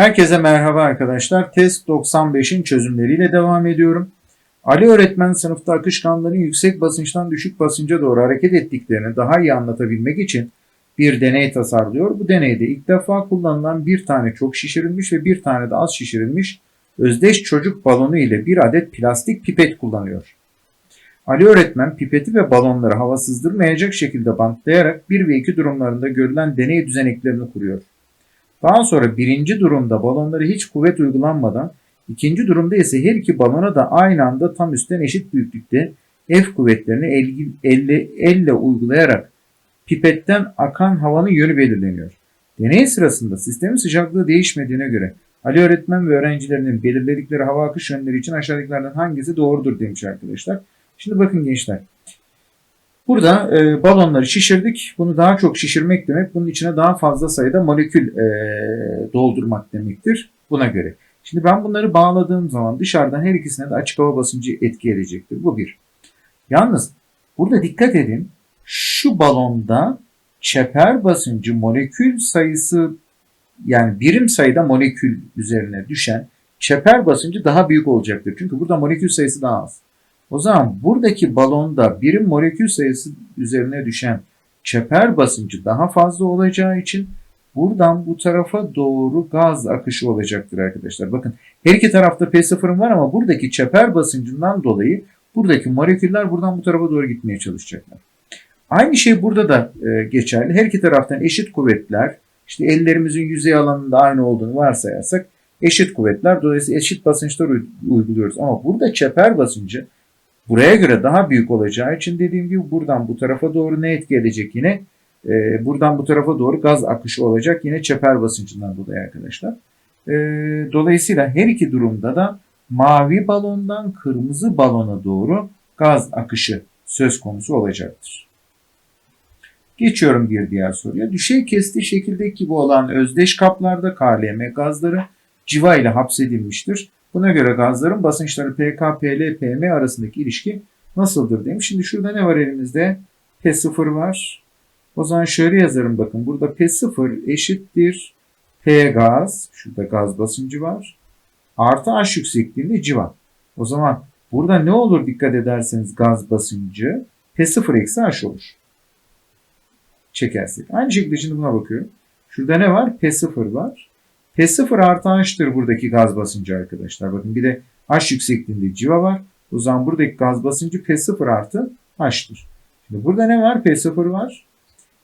Herkese merhaba arkadaşlar. Test 95'in çözümleriyle devam ediyorum. Ali öğretmen sınıfta akışkanların yüksek basınçtan düşük basınca doğru hareket ettiklerini daha iyi anlatabilmek için bir deney tasarlıyor. Bu deneyde ilk defa kullanılan bir tane çok şişirilmiş ve bir tane de az şişirilmiş özdeş çocuk balonu ile bir adet plastik pipet kullanıyor. Ali öğretmen pipeti ve balonları hava sızdırmayacak şekilde bantlayarak 1 ve 2 durumlarında görülen deney düzeneklerini kuruyor. Daha sonra birinci durumda balonlara hiç kuvvet uygulanmadan, ikinci durumda ise her iki balona da aynı anda tam üstten eşit büyüklükte F kuvvetlerini el, elle, elle uygulayarak pipetten akan havanın yönü belirleniyor. Deney sırasında sistemin sıcaklığı değişmediğine göre Ali öğretmen ve öğrencilerinin belirledikleri hava akış yönleri için aşağıdakilerden hangisi doğrudur demiş arkadaşlar. Şimdi bakın gençler. Burada e, balonları şişirdik. Bunu daha çok şişirmek demek bunun içine daha fazla sayıda molekül e, doldurmak demektir buna göre. Şimdi ben bunları bağladığım zaman dışarıdan her ikisine de açık hava basıncı etki edecektir. Bu bir. Yalnız burada dikkat edin. Şu balonda çeper basıncı molekül sayısı yani birim sayıda molekül üzerine düşen çeper basıncı daha büyük olacaktır. Çünkü burada molekül sayısı daha az. O zaman buradaki balonda birim molekül sayısı üzerine düşen çeper basıncı daha fazla olacağı için buradan bu tarafa doğru gaz akışı olacaktır arkadaşlar. Bakın her iki tarafta P0'ın var ama buradaki çeper basıncından dolayı buradaki moleküller buradan bu tarafa doğru gitmeye çalışacaklar. Aynı şey burada da e, geçerli. Her iki taraftan eşit kuvvetler, işte ellerimizin yüzey alanında aynı olduğunu varsayarsak eşit kuvvetler dolayısıyla eşit basınçlar uyguluyoruz. Ama burada çeper basıncı buraya göre daha büyük olacağı için dediğim gibi buradan bu tarafa doğru ne etki edecek yine? Ee, buradan bu tarafa doğru gaz akışı olacak yine çeper basıncından dolayı arkadaşlar. Ee, dolayısıyla her iki durumda da mavi balondan kırmızı balona doğru gaz akışı söz konusu olacaktır. Geçiyorum bir diğer soruya. Düşey kesti şekildeki gibi olan özdeş kaplarda KLM gazları civa ile hapsedilmiştir. Buna göre gazların basınçları PK, PL, PM arasındaki ilişki nasıldır demiş. Şimdi şurada ne var elimizde? P0 var. O zaman şöyle yazarım bakın. Burada P0 eşittir P gaz. Şurada gaz basıncı var. Artı H yüksekliğinde civa. O zaman burada ne olur dikkat ederseniz gaz basıncı P0 eksi H olur. Çekersek. Aynı şekilde şimdi buna bakıyorum. Şurada ne var? P0 var. P0 artı H'tır buradaki gaz basıncı arkadaşlar. Bakın bir de H yüksekliğinde civa var. O zaman buradaki gaz basıncı P0 artı H'tır. Şimdi burada ne var? P0 var.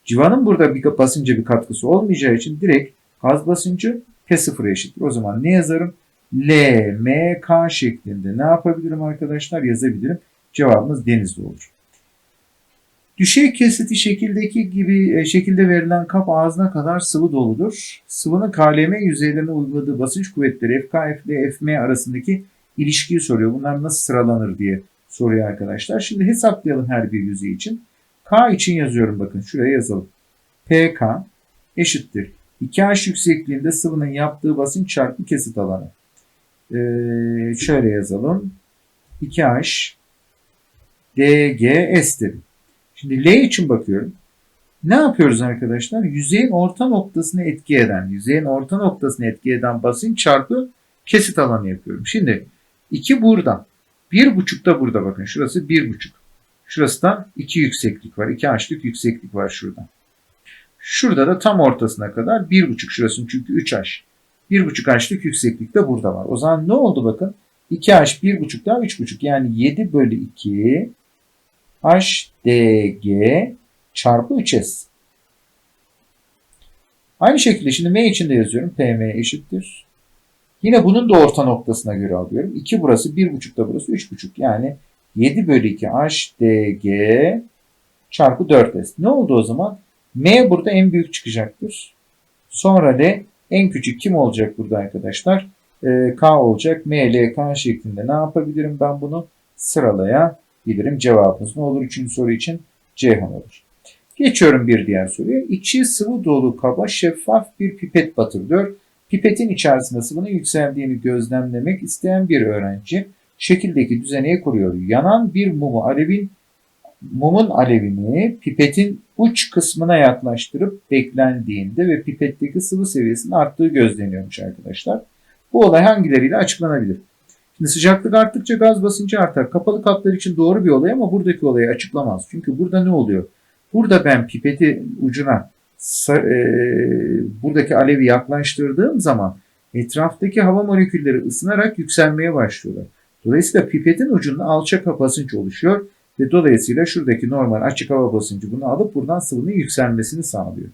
Civanın burada bir basınca bir katkısı olmayacağı için direkt gaz basıncı P0'a eşittir. O zaman ne yazarım? L, M, K şeklinde ne yapabilirim arkadaşlar? Yazabilirim. Cevabımız denizli olur. Düşey kesiti şekildeki gibi e, şekilde verilen kap ağzına kadar sıvı doludur. Sıvının KLM yüzeylerine uyguladığı basınç kuvvetleri FK, FL, FM arasındaki ilişkiyi soruyor. Bunlar nasıl sıralanır diye soruyor arkadaşlar. Şimdi hesaplayalım her bir yüzey için. K için yazıyorum bakın şuraya yazalım. PK eşittir. 2H yüksekliğinde sıvının yaptığı basınç çarpı kesit alanı. Ee, şöyle yazalım. 2H DG S'tir. Şimdi L için bakıyorum. Ne yapıyoruz arkadaşlar? Yüzeyin orta noktasını etki eden, yüzeyin orta noktasını etki eden basınç çarpı kesit alanı yapıyorum. Şimdi 2 burada. 1,5 da burada bakın. Şurası 1,5. Şurası da 2 yükseklik var. 2 H'lık yükseklik var şurada. Şurada da tam ortasına kadar 1,5 şurasının çünkü 3 H. 1,5 H'lık yükseklik de burada var. O zaman ne oldu bakın? 2 H 1,5 daha 3,5 yani 7 bölü 2 HDG çarpı 3S. Aynı şekilde şimdi M için de yazıyorum. PM eşittir. Yine bunun da orta noktasına göre alıyorum. 2 burası, 1,5 da burası, 3,5. Yani 7 bölü 2 HDG çarpı 4S. Ne oldu o zaman? M burada en büyük çıkacaktır. Sonra D en küçük kim olacak burada arkadaşlar? Ee, K olacak. M, L, K şeklinde ne yapabilirim ben bunu? Sıralayabilirim. Cevabımız ne olur? Üçüncü soru için Ceyhan olur. Geçiyorum bir diğer soruya. İçi sıvı dolu kaba şeffaf bir pipet batırılıyor. Pipetin içerisinde sıvının yükseldiğini gözlemlemek isteyen bir öğrenci şekildeki düzeneyi kuruyor. Yanan bir mumu alevin mumun alevini pipetin uç kısmına yaklaştırıp beklendiğinde ve pipetteki sıvı seviyesinin arttığı gözleniyormuş arkadaşlar. Bu olay hangileriyle açıklanabilir? Şimdi sıcaklık arttıkça gaz basıncı artar. Kapalı kaplar için doğru bir olay ama buradaki olayı açıklamaz. Çünkü burada ne oluyor? Burada ben pipeti ucuna e, buradaki alevi yaklaştırdığım zaman etraftaki hava molekülleri ısınarak yükselmeye başlıyorlar. Dolayısıyla pipetin ucunda alçak basınç oluşuyor ve dolayısıyla şuradaki normal açık hava basıncı bunu alıp buradan sıvının yükselmesini sağlıyor.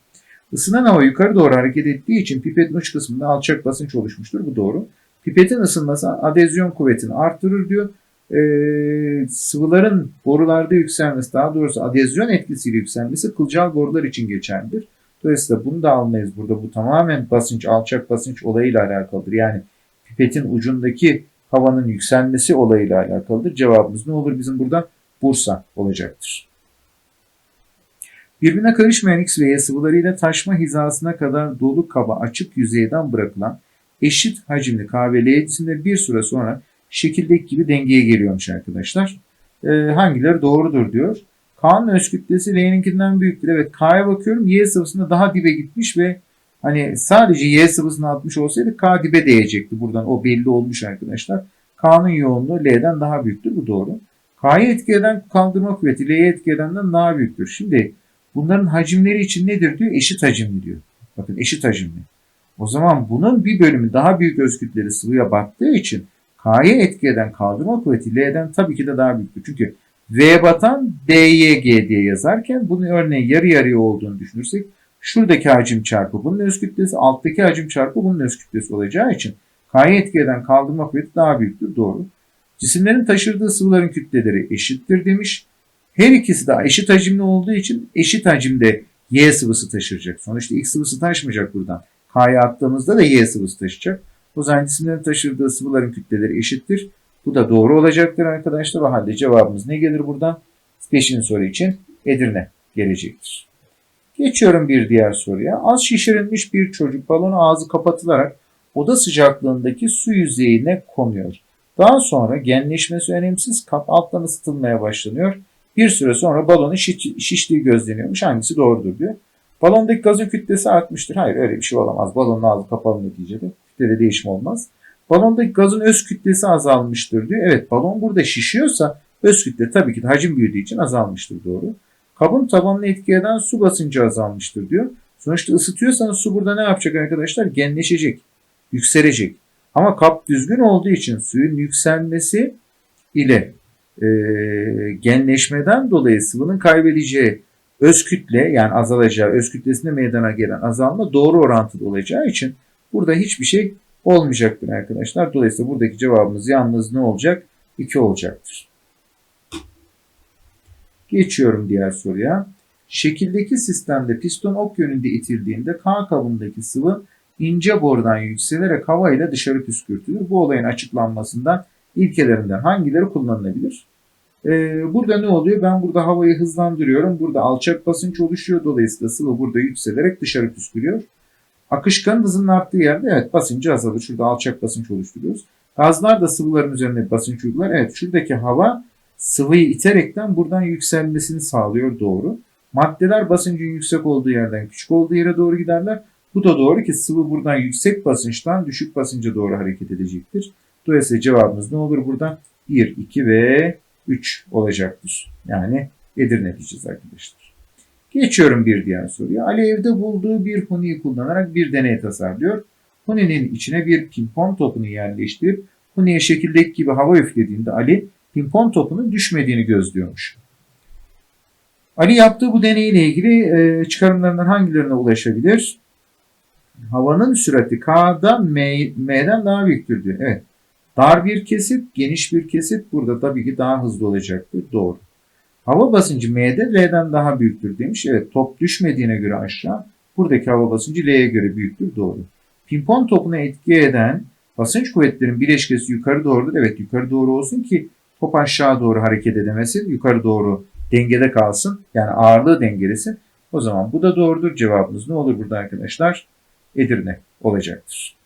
Isınan hava yukarı doğru hareket ettiği için pipetin uç kısmında alçak basınç oluşmuştur. Bu doğru. Pipetin ısınması adezyon kuvvetini arttırır diyor. Ee, sıvıların borularda yükselmesi, daha doğrusu adezyon etkisiyle yükselmesi kılcal borular için geçerlidir. Dolayısıyla bunu da almayız burada. Bu tamamen basınç, alçak basınç olayıyla alakalıdır. Yani pipetin ucundaki havanın yükselmesi olayıyla alakalıdır. Cevabımız ne olur bizim burada? Bursa olacaktır. Birbirine karışmayan X ve Y sıvılarıyla taşma hizasına kadar dolu kaba açık yüzeyden bırakılan eşit hacimli kahve leğetisinde bir süre sonra şekildeki gibi dengeye geliyormuş arkadaşlar. Ee, hangileri doğrudur diyor. K'nın öz kütlesi L'ninkinden büyüktür. Evet K'ya bakıyorum Y sıvısında daha dibe gitmiş ve hani sadece Y sıvısına atmış olsaydı K dibe değecekti. Buradan o belli olmuş arkadaşlar. K'nın yoğunluğu L'den daha büyüktür. Bu doğru. K'yı etki eden kaldırma kuvveti L'ye etki edenden daha büyüktür. Şimdi bunların hacimleri için nedir diyor? Eşit hacimli diyor. Bakın eşit hacimli. O zaman bunun bir bölümü daha büyük öz kütleli sıvıya battığı için K'ya etki eden kaldırma kuvveti L'den tabii ki de daha büyüktür. Çünkü V batan DYG diye yazarken bunun örneğin yarı yarıya olduğunu düşünürsek şuradaki hacim çarpı bunun öz kütlesi, alttaki hacim çarpı bunun öz kütlesi olacağı için K'ya etki eden kaldırma kuvveti daha büyüktür. Doğru. Cisimlerin taşırdığı sıvıların kütleleri eşittir demiş. Her ikisi de eşit hacimli olduğu için eşit hacimde Y sıvısı taşıracak. Sonuçta X sıvısı taşmayacak buradan. K'ya attığımızda da Y sıvısı taşıyacak. O zaman cisimlerin taşırdığı sıvıların kütleleri eşittir. Bu da doğru olacaktır arkadaşlar. O halde cevabımız ne gelir buradan? Beşinci soru için Edirne gelecektir. Geçiyorum bir diğer soruya. Az şişirilmiş bir çocuk balonu ağzı kapatılarak oda sıcaklığındaki su yüzeyine konuyor. Daha sonra genleşmesi önemsiz kap alttan ısıtılmaya başlanıyor. Bir süre sonra balonun şiş- şiştiği gözleniyormuş. Hangisi doğrudur diyor. Balondaki gazın kütlesi artmıştır. Hayır öyle bir şey olamaz. Balonun ağzı kapalı neticede. Kütlede değişim olmaz. Balondaki gazın öz kütlesi azalmıştır diyor. Evet balon burada şişiyorsa öz kütle tabii ki de hacim büyüdüğü için azalmıştır doğru. Kabın tabanını etki eden su basıncı azalmıştır diyor. Sonuçta ısıtıyorsanız su burada ne yapacak arkadaşlar? Genleşecek, yükselecek. Ama kap düzgün olduğu için suyun yükselmesi ile e, genleşmeden dolayı sıvının kaybedeceği öz kütle yani azalacağı öz kütlesinde meydana gelen azalma doğru orantılı olacağı için burada hiçbir şey olmayacaktır arkadaşlar. Dolayısıyla buradaki cevabımız yalnız ne olacak? 2 olacaktır. Geçiyorum diğer soruya. Şekildeki sistemde piston ok yönünde itildiğinde K kabındaki sıvı ince borudan yükselerek hava ile dışarı püskürtülür. Bu olayın açıklanmasından ilkelerinden hangileri kullanılabilir? Ee, burada ne oluyor? Ben burada havayı hızlandırıyorum. Burada alçak basınç oluşuyor. Dolayısıyla sıvı burada yükselerek dışarı püskürüyor. Akışkanın hızının arttığı yerde evet basıncı azalır. Şurada alçak basınç oluşturuyoruz. Gazlar da sıvıların üzerine basınç uygular. Evet şuradaki hava sıvıyı iterekten buradan yükselmesini sağlıyor doğru. Maddeler basıncın yüksek olduğu yerden küçük olduğu yere doğru giderler. Bu da doğru ki sıvı buradan yüksek basınçtan düşük basınca doğru hareket edecektir. Dolayısıyla cevabımız ne olur burada? 1, 2 ve 3 olacaktır. Yani Edirne diyeceğiz arkadaşlar. Geçiyorum bir diğer soruya. Ali evde bulduğu bir huniyi kullanarak bir deney tasarlıyor. Huninin içine bir pimpon topunu yerleştirip huniye şekildeki gibi hava üflediğinde Ali pimpon topunun düşmediğini gözlüyormuş. Ali yaptığı bu deneyle ilgili e, çıkarımlarından hangilerine ulaşabilir? Havanın sürati K'da M, M'den daha büyüktür diyor. Evet. Dar bir kesit, geniş bir kesit burada tabii ki daha hızlı olacaktır. Doğru. Hava basıncı M'de L'den daha büyüktür demiş. Evet top düşmediğine göre aşağı. Buradaki hava basıncı L'ye göre büyüktür. Doğru. Pimpon topuna etki eden basınç kuvvetlerin bileşkesi yukarı doğrudur. Evet yukarı doğru olsun ki top aşağı doğru hareket edemesin. Yukarı doğru dengede kalsın. Yani ağırlığı dengelesin. O zaman bu da doğrudur. Cevabımız ne olur burada arkadaşlar? Edirne olacaktır.